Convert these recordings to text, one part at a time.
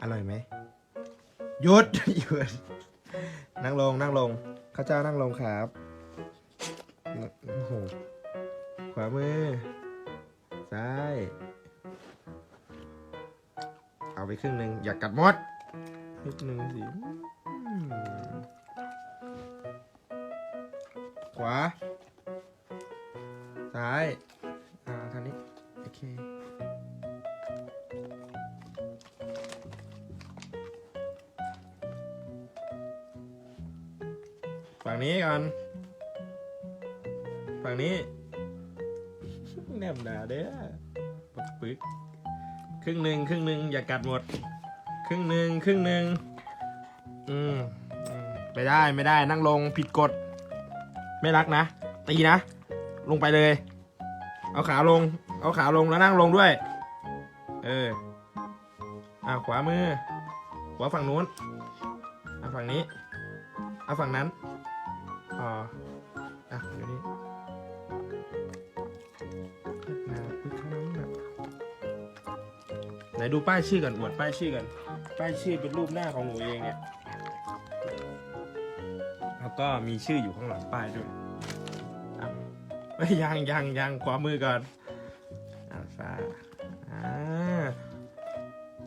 อร่อยไหมหยุดหยุดนั่งลงนั่งลงข้าเจ้านั่งลงครับโอ้โหขวามือ ซ้าย เอาไปครึ่งหนึ่งอย่ากกัดมดนิดหนึ่งสิขวา ซ้าย ฝั่งนี้ก่อน ฝั่งนี้ แนบหนาเด้อปึกปึกครึ่งหนึ่งครึ่งหนึ่งอย่ากัดหมด ครึ่งหนึ่งครึ่งหนึ่งอืมไม่ได้ไม่ได้นั่งลงผิดกฎ ไม่รักนะ ตีนะ ลงไปเลย เอาขาลง เอาขาลงแล้วนั่งลงด้วย เอออ่าขวามือ ขวาฝั่งนู้นอ่าฝั่งนี้เอาฝั่งนั้น อ๋ออะเดี๋ยวนี้นาปึ๊กข้างนั้นน่ะไหนดูป้ายชื่อก่อนอวดป้ายชื่อก่อนป้ายชื่อเป็นรูปหน้าของหนูเองเนี่ย แล้วก็มีชื่ออยู่ข้างหลังป้ายด้วยอะไม่ยังยังยังขวามือก่อนอ่าฟ้าอ่า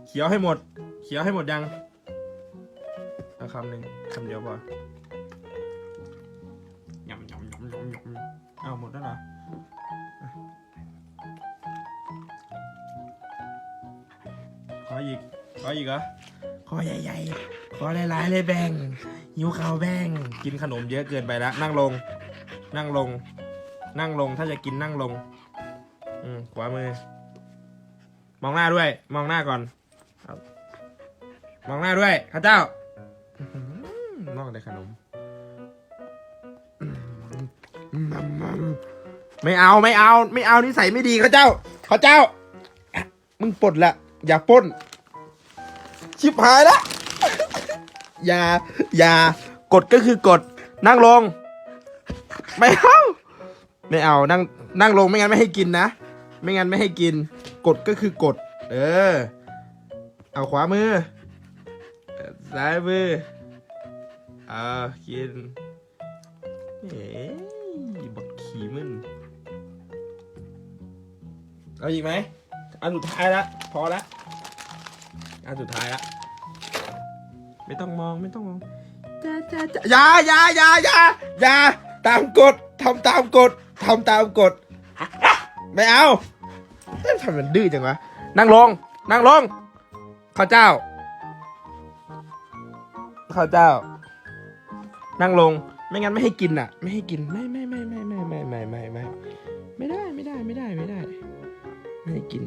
เขียวให้หมด เขียวให้หมดยังเอาคำหนึ่งคำเดียวพอ เอาหมดแล้วเหรออะขออีก ขออีกเหรอ ขอใหญ่ๆ ขอหลายๆเลยแบ่งหิวข้าวแบ่ง กินขนมเยอะเกินไปแล้ว นั่งลง นั่งลง นั่งลง ถ้าจะกินนั่งลง อืมขวามือ มองหน้าด้วย มองหน้าก่อนครับมองหน้าด้วยข้าเจ้าอื้อหือนอกได้ขนม ไม่เอาไม่เอา ไม่เอานิสัยไม่ดีข้าเจ้าข้าเจ้า มึงปลดละอย่าป้น ชิบหายละอย่าอย่ากดก็คือกด นั่งลง ไม่เอาไม่เอานั่งนั่งลงไม่งั้นไม่ให้กินนะ ไม่งั้นไม่ให้กิน กดก็คือกด เออ เอาขวามือซ้ายมือเอากินเอ๋ เอาอีกไหมอันสุดท้ายละพอละอันสุดท้ายละไม่ต้องมองไม่ต้องมองจ้าจ้าจ้าอย่าอย่าอย่าอย่าอย่าตามกฎทำตามกฎทำตามกฎไม่เอาเอ๊ะทำมมันดื้อจังวะนั่งลง นั่งลงข้าเจ้าข้าเจ้า นั่งลง ไม่งั้นไม่ให้กินอะ ไม่ให้กินไม่ไม่ไม่ไม่ไม่ไม่ไม่ไม่ไม่ไม่ได้ไม่ได้ไม่ได้ไม่ได้ ไม่ให้กิน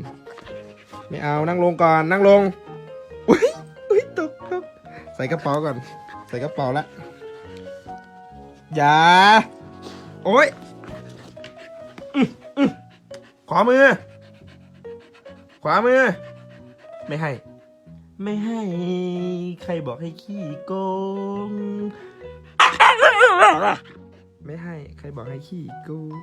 ไม่เอานั่งลงก่อนนั่งลงอุ้ยอุ้ยตกครับ ใส่กระเป๋าก่อน ใส่กระเป๋าละอย่าโอ้ยอออื้อขวามือ ขวามือ ไม่ให้ ไม่ให้ ใครบอกให้ขี้โกง ไม่ให้ ใครบอกให้ขี้โกง